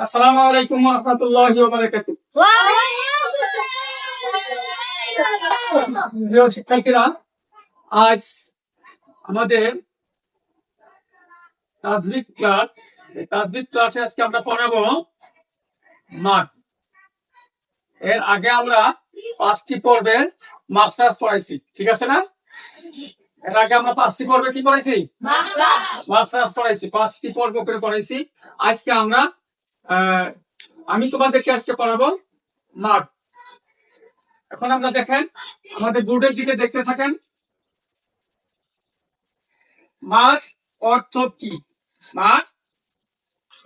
আসসালামু আলাইকুম রহমতুল্লাহ প্রিয় শিক্ষার্থীরা আজ আমাদের ক্লাস ক্লাসে আজকে আমরা পড়াবো মাঠ এর আগে আমরা পাঁচটি পর্বের মাস্টার্স পড়াইছি ঠিক আছে না? এর আগে আমরা পাঁচটি পর্বে কি পড়াইছি? মাস্টার্স পড়াইছি পাঁচটি পর্ব করে পড়াইছি। আজকে আমরা আমি তোমাদেরকে আজকে পড়াবো মাঠ এখন আমরা দেখেন, আমাদের বোর্ডের দিকে দেখতে থাকেন। মাঠ অর্থ কি? মাঠ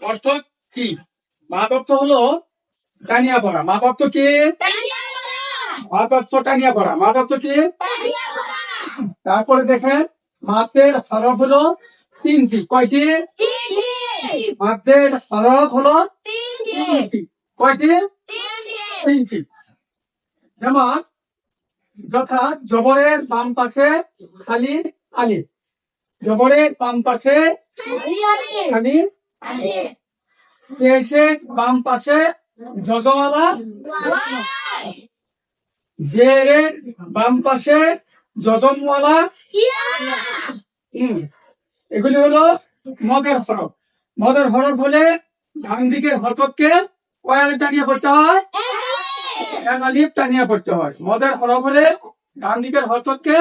অর্থ কি? মাঠ অর্থ হলো টানিয়া পড়া মাঠ অর্থ কি? মাঠ অর্থ টানিয়া পড়া মাঠ অর্থ কি? তারপরে দেখেন মাতের হরফ হলো তিনটি। কয়টি? মাতের হরফ হলো তিনটি। কয়টি? তিনটি। যেমন যথা জবরের বাম পাশে খালি আলি। জবরের বাম পাশে খালি পেশের বাম পাশে যজমালা জেরের বাম পাশে যজমওয়ালা এগুলি হলো মদের হরফ মদের হরফ হলে ডান দিকের হরকতকে কয়াল টানিয়ে পড়তে হয়। এক আলিফ টানিয়ে পড়তে হয়। মদের হরফ হলে ডান দিকের হরকতকে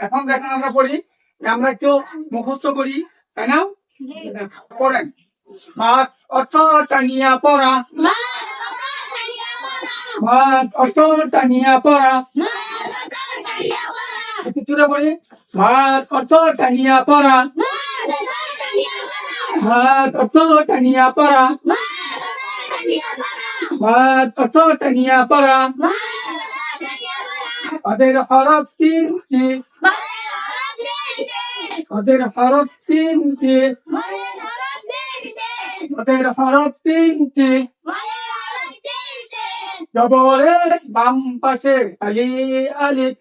এখন দেখেন আমরা পড়ি আমরা একটু মুখস্থ করি, তাই না? পড়েন। মাত অর্থ টানিয়া পড়া। মাত অর্থ টানিয়া পড়া। পড়ি মাত অর্থ টানিয়া পড়া। মাত অর্থ টানিয়া পড়া। মাত অর্থ টানিয়া পড়া। ওদের হরফ তিনটি। ওদের হরফ তিনটি। ওদের হরফ তিনটি। জবরের বাম পাশে আলি আলিফ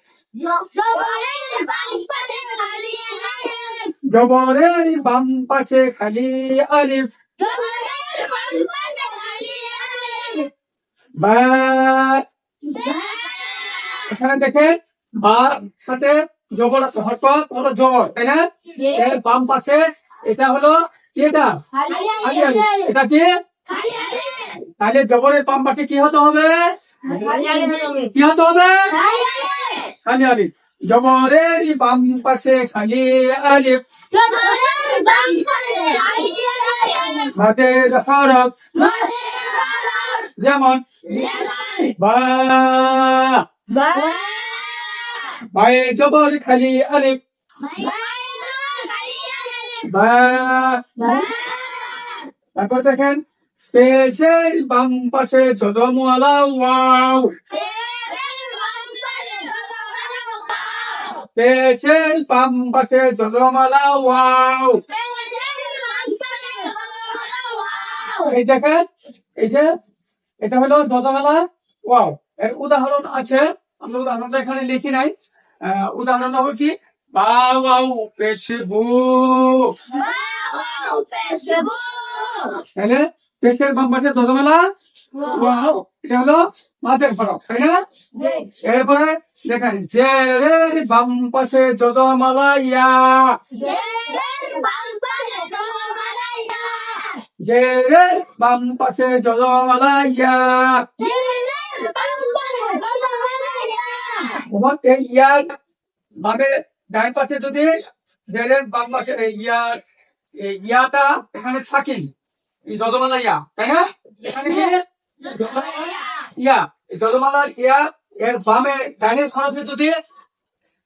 জবরের বাম পাশে খালি আলিফ। বা এখানে দেখে বা সাথে জবর আছে হরকত হলো জবর তাই না? এর বাম পাশে এটা হলো কি এটা? এটা কি? তাহলে জবরের বাম পাশে কি হতে হবে? কি হতে হবে? খালি আলিফ। জবরের বাম পাশে খালি আলিফ। মাদের হরফ যেমন বা বায়ে জবর খালি আলিফ। বা তারপর দেখেন পেশের বাম পাশে যদমওয়ালা ওয়াও। পেশের বাম পাশে যদমওয়ালা ওয়াও এই দেখেন এই যে এটা হলো যদমালা ওয়াও এর উদাহরণ আছে আমরা উদাহরণটা এখানে লিখি নাই। আহ, উদাহরণ হলো কি? বা। ওয়াও পেশে বু। তাহলে পেশের বাম পাশে যদমালা ওয়াও এটা হলো মাঝের ফরক তাই না? এরপরে দেখেন জেরের বাম পাশে যদমালা ইয়া জেরের বাম পাশে যদমালা ইয়া এবং এই ইয়ার ভাবে ডান পাশে যদি জেরের বাম পাশে এই ইয়ার ইয়াটা এখানে সাকিন যদমালা ইয়া, তাই না? এখানে ইয়া যদমালা ইয়া, এর বামে ডাইনের খরফে যদি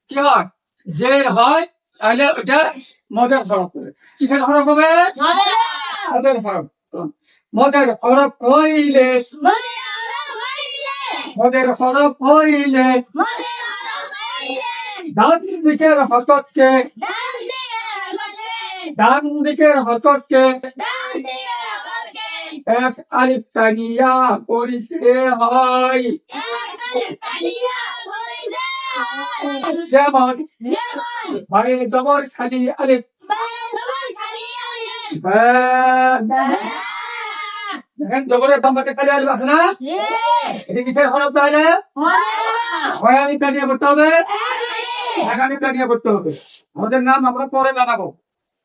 কি হয়? যে হয়, তাহলে ওটা মদের হবে কিসের হরফ হবে? মদের হরফ মদের হরফ হইলে, মদের হরফ হইলে, ডান দিকের হরকতকে ডান দিকের হরকতকে এক আলিফ টানিয়া পড়িতে হয়। যেমন ভাই জবর খালি আলিফ। দেখেন খালি আলিফ আছে না? এটি কিসের হরফ তাহলে? করতে হবে? এক আগামী কাটিয়ে করতে হবে। আমাদের নাম আমরা পরে জানাব।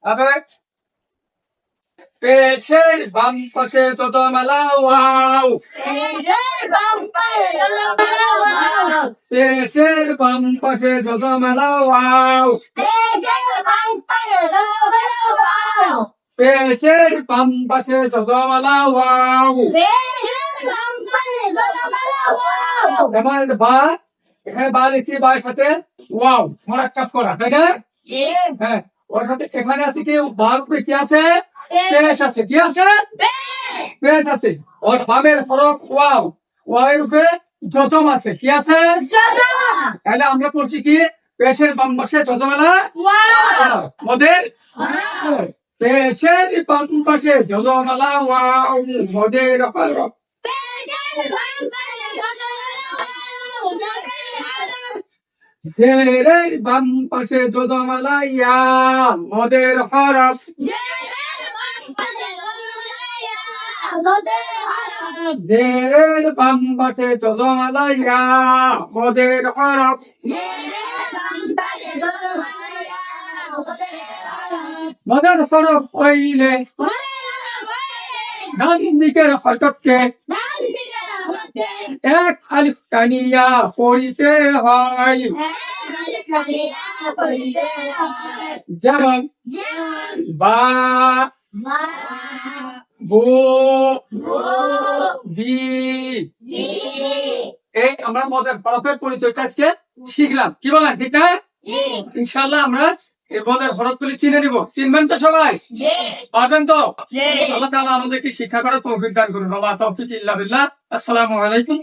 তবে পেশের বাম পাশে যত মেলা ওয়াও পেশের বাম পাশে যত মেলা ওয়াও পেশের বাম পাশে যত মেলা ওয়াও এবার বা এখানে বা লিখছি বা সাথে ওয়াও। মোরাক্কাব করা তাই না? হ্যাঁ। ওর সাথে এখানে আছে কি বার কি আছে? পেশ আছে। কি আছে? পেশ আছে। ওর বামের হরফ ওয়াও। ওয়াও এর উপরে যজম আছে। কি আছে? তাহলে আমরা পড়ছি কি? পেশের বাম পাশে যজমেলা। মদের? পেশের বাম পাশে যজমেলা। ওয়াও। মদের হরফ জেরের বাম পাশে যজমেলা ইয়া মদের হরফ জেরের বাম পাশে যজমেলা ইয়া মদের হরফ মদের হরফ হইলে ডান দিকের হরকতকে এক আলিফ টানিয়া পড়িতে হয়। যেমন বা বো বি এই আমরা মদের হরফের পরিচয়টা আজকে শিখলাম। কি বলেন ঠিক না? ইনশাল্লাহ আমরা এই মদের হরফগুলি চিনে নিব। চিনবেন তো সবাই? পারবেন তো? আল্লাহ তালা আমাদেরকে শিক্ষা করার তৌফিক দান করুন। বাবা তৌফিক ইল্লা বিল্লাহ। আসসালামু আলাইকুম